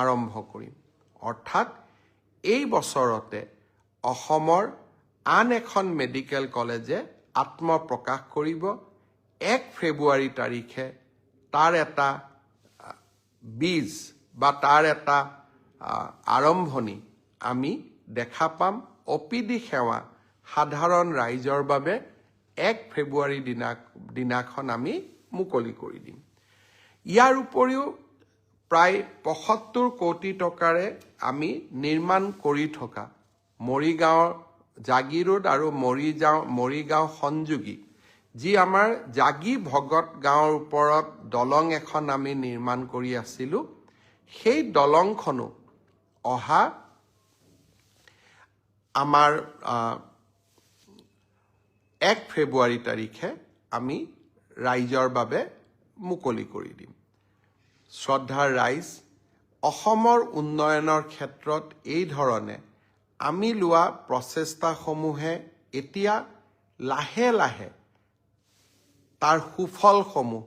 আৰম্ভ কৰিম। অৰ্থাৎ এই বছৰতে অসমৰ আন এখন মেডিকেল কলেজে আত্মপ্ৰকাশ কৰিব। এক ফেব্ৰুৱাৰী তাৰিখে তাৰ এটা বীজ বা তাৰ এটা আৰম্ভণি আমি দেখা পাম। অ পি ডি সেৱা সাধাৰণ ৰাইজৰ বাবে এক ফেব্ৰুৱাৰী দিনা দিনাখন আমি মুকলি কৰি দিম। ইয়াৰ উপৰিও প্ৰায় পঁসত্তৰ কোটি টকাৰে আমি নিৰ্মাণ কৰি থকা মৰিগাঁৱৰ জাগি ৰোড আৰু মৰিগাঁও মৰিগাঁও সংযোগী যি আমাৰ জাগি ভগত গাঁৱৰ ওপৰত দলং এখন আমি নিৰ্মাণ কৰি আছিলোঁ সেই দলংখনো অহা আমাৰ এক ফেব্ৰুৱাৰী তাৰিখে আমি ৰাইজৰ বাবে মুকলি কৰি দিম। শ্ৰদ্ধাৰ ৰাইজ অসমৰ উন্নয়নৰ ক্ষেত্ৰত এই ধৰণে আমি লোৱা প্ৰচেষ্টাসমূহে এতিয়া লাহে লাহে তাৰ সুফলসমূহ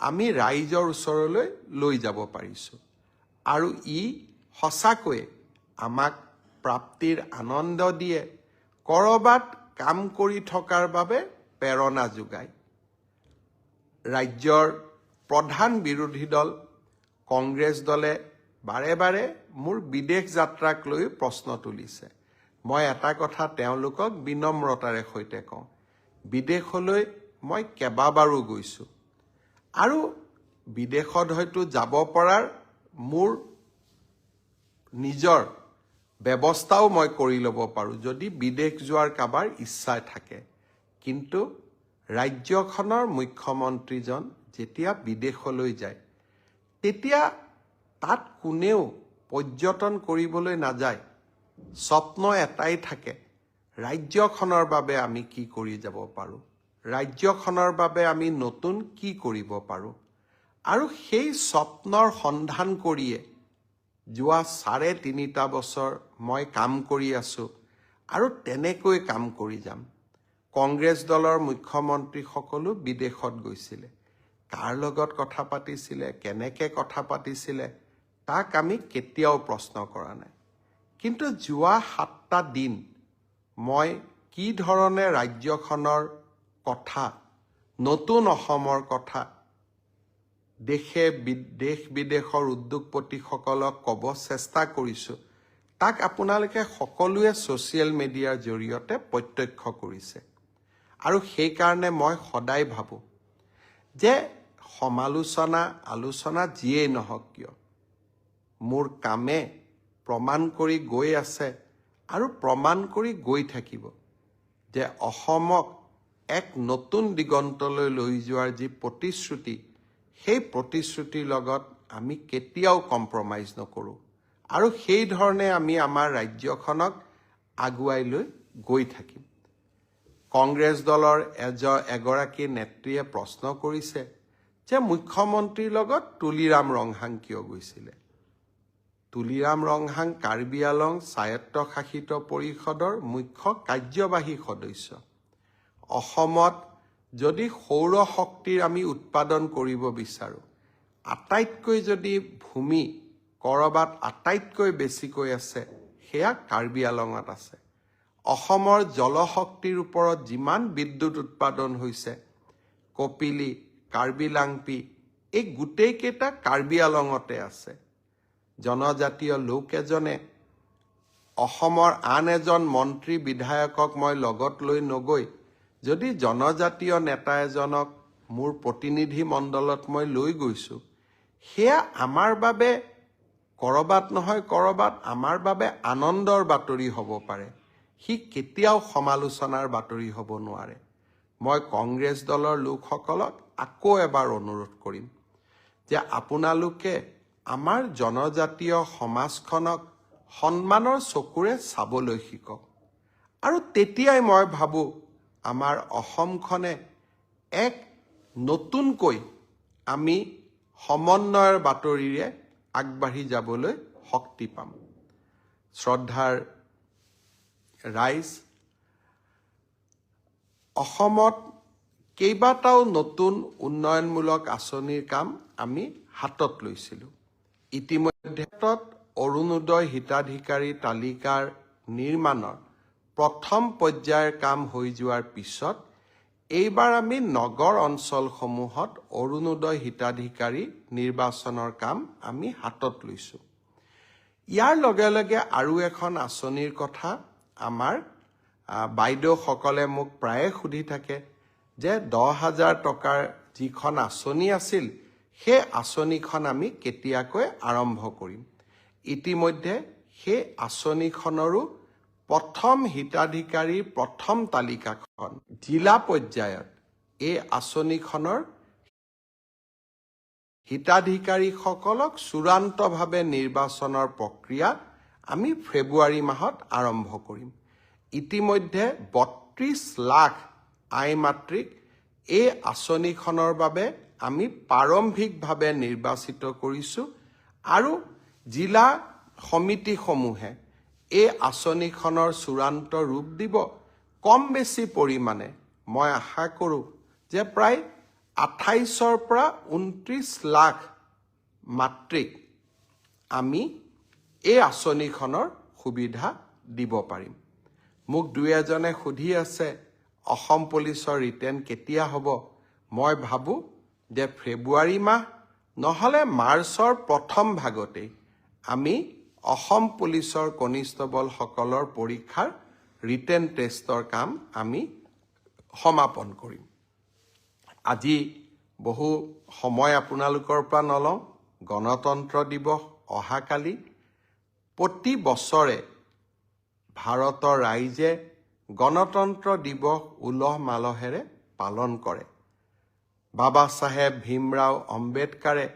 আমি ৰাইজৰ ওচৰলৈ লৈ যাব পাৰিছোঁ। আৰু ই সঁচাকৈয়ে আমাক প্ৰাপ্তিৰ আনন্দ দিয়ে ক'ৰবাত কাম কৰি থকাৰ বাবে প্ৰেৰণা যোগায়। ৰাজ্যৰ প্ৰধান বিৰোধী দল কংগ্ৰেছ দলে বাৰে বাৰে মোৰ বিদেশ যাত্ৰাক লৈ প্ৰশ্ন তুলিছে। মই এটা কথা তেওঁলোকক বিনম্ৰতাৰে সৈতে কওঁ বিদেশলৈ মই কেইবাবাৰো গৈছোঁ আৰু বিদেশত হয়তো যাব পৰাৰ মোৰ নিজৰ ব্যৱস্থাও মই কৰি ল'ব পাৰোঁ যদি বিদেশ যোৱাৰ কাবাৰ ইচ্ছা থাকে। কিন্তু ৰাজ্যখনৰ মুখ্যমন্ত্ৰীজন যেতিয়া বিদেশলৈ যায় তেতিয়া তাত কোনেও পৰ্যটন কৰিবলৈ নাযায়। স্বপ্ন এটাই থাকে ৰাজ্যখনৰ বাবে আমি কি কৰি যাব পাৰোঁ? ৰাজ্যখনৰ বাবে আমি নতুন কি কৰিব পাৰোঁ? আৰু সেই স্বপ্নৰ সন্ধান কৰিয়ে যোৱা চাৰে তিনিটা বছৰ মই কাম কৰি আছোঁ আৰু তেনেকৈ কাম কৰি যাম। কংগ্ৰেছ দলৰ মুখ্যমন্ত্ৰীসকলো বিদেশত গৈছিলে। কাৰ লগত কথা পাতিছিলে কেনেকৈ কথা পাতিছিলে তাক আমি কেতিয়াও প্ৰশ্ন কৰা নাই। কিন্তু যোৱা সাতটা দিন মই কি ধৰণে ৰাজ্যখনৰ কথা নতুন অসমৰ কথা দেশে দেশ বিদেশৰ উদ্যোগপতিসকলক ক'ব চেষ্টা কৰিছোঁ তাক আপোনালোকে সকলোৱে ছ'চিয়েল মিডিয়াৰ জৰিয়তে প্ৰত্যক্ষ কৰিছে। আৰু সেইকাৰণে মই সদায় ভাবোঁ যে সমালোচনা আলোচনা যিয়েই নহওক কিয় মোৰ কামে প্ৰমাণ কৰি গৈ আছে আৰু প্ৰমাণ কৰি গৈ থাকিব যে অসমক এক নতুন দিগন্তলৈ লৈ যোৱাৰ যি প্ৰতিশ্ৰুতি সেই প্ৰতিশ্ৰুতিৰ লগত আমি কেতিয়াও কম্প্ৰমাইজ নকৰোঁ আৰু সেই ধৰণে আমি আমাৰ ৰাজ্যখনক আগুৱাই লৈ গৈ থাকিম। কংগ্ৰেছ দলৰ এজ এগৰাকী নেত্ৰীয়ে প্ৰশ্ন কৰিছে যে মুখ্যমন্ত্ৰীৰ লগত তুলিৰাম ৰংহাং কিয় গৈছিলে? তুলিৰাম ৰংহাং কাৰ্বি আলং স্বায়ত্তশাসিত পৰিষদৰ মুখ্য কাৰ্যবাহী সদস্য। অসমত যদি সৌৰ শক্তিৰ আমি উৎপাদন কৰিব বিচাৰোঁ আটাইতকৈ যদি ভূমি ক'ৰবাত আটাইতকৈ বেছিকৈ আছে সেয়া কাৰ্বি আলঙত আছে। অসমৰ জলশক্তিৰ ওপৰত যিমান বিদ্যুৎ উৎপাদন হৈছে কপিলি কাৰ্বি লাংপি এই গোটেইকেইটা কাৰ্বি আলঙতে আছে। জনজাতীয় লোক এজনে অসমৰ আন এজন মন্ত্ৰী বিধায়কক মই লগত লৈ নগৈ যদি জনজাতীয় নেতা এজনক মোৰ প্ৰতিনিধি মণ্ডলত মই লৈ গৈছোঁ সেয়া আমাৰ বাবে ক'ৰবাত নহয় ক'ৰবাত আমাৰ বাবে আনন্দৰ বাতৰি হ'ব পাৰে। সি কেতিয়াও সমালোচনাৰ বাতৰি হ'ব নোৱাৰে। মই কংগ্ৰেছ দলৰ লোকসকলক আকৌ এবাৰ অনুৰোধ কৰিম যে আপোনালোকে আমাৰ জনজাতীয় সমাজখনক সন্মানৰ চকুৰে চাবলৈ শিকক। আৰু তেতিয়াই মই ভাবোঁ আমাৰ অসমখনে এক নতুনকৈ আমি সমন্বয়ৰ বাতৰিৰে আগবাঢ়ি যাবলৈ শক্তি পাম। শ্ৰদ্ধাৰ ৰাইজ অসমত কেইবাটাও নতুন উন্নয়নমূলক আঁচনিৰ কাম আমি হাতত লৈছিলোঁ। ইতিমধ্যে অৰুণোদয় হিতাধিকাৰী তালিকাৰ নিৰ্মাণৰ প্ৰথম পৰ্যায়ৰ কাম হৈ যোৱাৰ পিছত এইবাৰ আমি নগৰ অঞ্চলসমূহত অৰুণোদয় হিতাধিকাৰী নিৰ্বাচনৰ কাম আমি হাতত লৈছোঁ। ইয়াৰ লগে লগে আৰু এখন আঁচনিৰ কথা আমাৰ বাইদেউসকলে মোক প্ৰায়ে সুধি থাকে যে দহ হাজাৰ টকাৰ যিখন আঁচনি আছিল সেই আঁচনিখন আমি কেতিয়াকৈ আৰম্ভ কৰিম? ইতিমধ্যে সেই আঁচনিখনৰো প্ৰথম হিতাধিকাৰীৰ প্ৰথম তালিকাখন জিলা পৰ্যায়ত এই আঁচনিখনৰ হিতাধিকাৰীসকলক চূড়ান্তভাৱে নিৰ্বাচনৰ প্ৰক্ৰিয়া আমি ফেব্ৰুৱাৰী মাহত আৰম্ভ কৰিম। ইতিমধ্যে বত্ৰিছ লাখ আই মাতৃক এই আঁচনিখনৰ বাবে আমি প্ৰাৰম্ভিকভাৱে নিৰ্বাচিত কৰিছোঁ আৰু জিলা সমিতিসমূহে এই আঁচনিখনৰ চূড়ান্ত ৰূপ দিব কম বেছি পৰিমাণে। মই আশা কৰোঁ যে প্ৰায় আঠাইছৰ পৰা ঊনত্ৰিছ লাখ মাতৃক আমি এই আঁচনিখনৰ সুবিধা দিব পাৰিম। মোক দুই এজনে সুধি আছে অসম পুলিচৰ ৰিটাৰ্ণ কেতিয়া হ'ব? মই ভাবোঁ যে ফেব্ৰুৱাৰী মাহ নহ'লে মাৰ্চৰ প্ৰথম ভাগতেই আমি অসম পুলিচৰ কনিষ্টবলসকলৰ পৰীক্ষাৰ ৰিটেন টেষ্টৰ কাম আমি সমাপন কৰিম। আজি বহু সময় আপোনালোকৰ পৰা নলওঁ। গণতন্ত্ৰ দিৱস অহাকালি। প্ৰতি বছৰে ভাৰতৰ ৰাইজে গণতন্ত্ৰ দিৱস উলহ মালহেৰে পালন কৰে। বাবা চাহেব ভীমৰাও আম্বেদকাৰে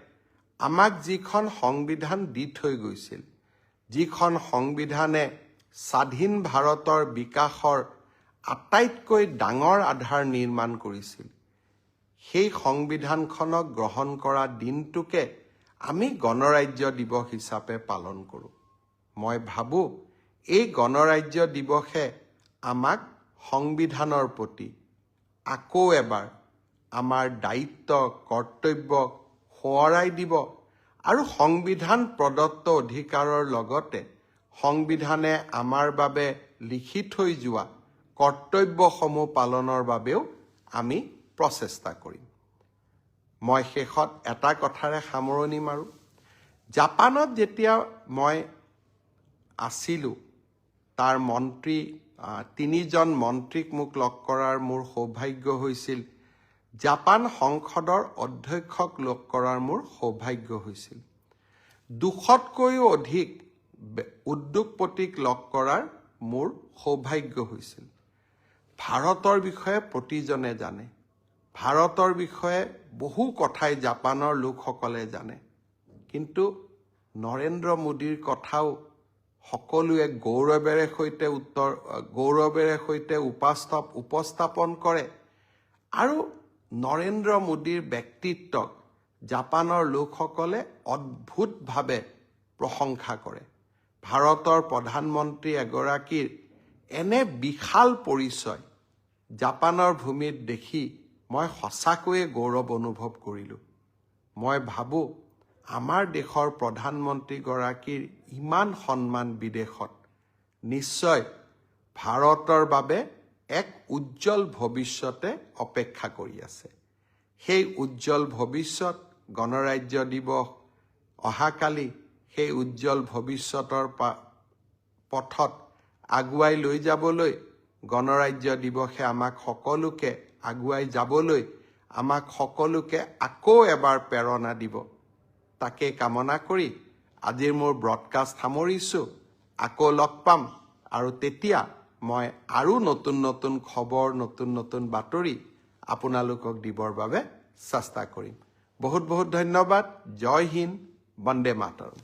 আমাক যিখন সংবিধান দি থৈ গৈছিল যিখন সংবিধানে স্বাধীন ভাৰতৰ বিকাশৰ আটাইতকৈ ডাঙৰ আধাৰ নিৰ্মাণ কৰিছিল সেই সংবিধানখনক গ্ৰহণ কৰা দিনটোকে আমি গণৰাজ্য দিৱস হিচাপে পালন কৰোঁ। মই ভাবোঁ এই গণৰাজ্য দিৱসে আমাক সংবিধানৰ প্ৰতি আকৌ এবাৰ আমাৰ দায়িত্ব কৰ্তব্যক সোঁৱৰাই দিব আৰু সংবিধান প্ৰদত্ত অধিকাৰৰ লগতে সংবিধানে আমাৰ বাবে লিখি থৈ যোৱা কৰ্তব্যসমূহ পালনৰ বাবেও আমি প্ৰচেষ্টা কৰিম। মই শেষত এটা কথাৰে সামৰণি মাৰোঁ। জাপানত যেতিয়া মই আছিলোঁ তাৰ মন্ত্ৰী তিনিজন মন্ত্ৰীক মোক লগ কৰাৰ মোৰ সৌভাগ্য হৈছিল। জাপান সংসদৰ অধ্যক্ষক লগ কৰাৰ মোৰ সৌভাগ্য হৈছিল। দুশতকৈও অধিক উদ্যোগপতিক লগ কৰাৰ মোৰ সৌভাগ্য হৈছিল। ভাৰতৰ বিষয়ে প্ৰতিজনে জানে। ভাৰতৰ বিষয়ে বহু কথাই জাপানৰ লোকসকলে জানে। কিন্তু নৰেন্দ্ৰ মোদীৰ কথাও সকলোৱে গৌৰৱেৰে সৈতে উত্তৰ গৌৰৱেৰে সৈতে উপাস্থাপ উপস্থাপন কৰে। আৰু নৰেন্দ্ৰ মোদীৰ ব্যক্তিত্বক জাপানৰ লোকসকলে অদ্ভুতভাৱে প্ৰশংসা কৰে। ভাৰতৰ প্ৰধানমন্ত্ৰী এগৰাকীৰ এনে বিশাল পৰিচয় জাপানৰ ভূমিত দেখি মই সঁচাকৈয়ে গৌৰৱ অনুভৱ কৰিলোঁ। মই ভাবোঁ আমাৰ দেশৰ প্ৰধানমন্ত্ৰীগৰাকীৰ ইমান সন্মান বিদেশত। নিশ্চয় ভাৰতৰ বাবে এক উজ্জ্বল ভৱিষ্যতে অপেক্ষা কৰি আছে। সেই উজ্জ্বল ভৱিষ্যত গণৰাজ্য দিৱস অহাকালি সেই উজ্জ্বল ভৱিষ্যতৰ পথত আগুৱাই লৈ যাবলৈ গণৰাজ্য দিৱসে আমাক সকলোকে আগুৱাই যাবলৈ আমাক সকলোকে আকৌ এবাৰ প্ৰেৰণা দিব। তাকে কামনা কৰি আজিৰ মোৰ ব্ৰডকাষ্ট সামৰিছোঁ। আকৌ লগ পাম। আৰু তেতিয়া মই আৰু নতুন নতুন খবৰ, নতুন নতুন বাতৰি আপোনালোকক দিবৰ বাবে চেষ্টা কৰিম। বহুত বহুত ধন্যবাদ। জয় হিন্দ। বন্দে মাতৰম।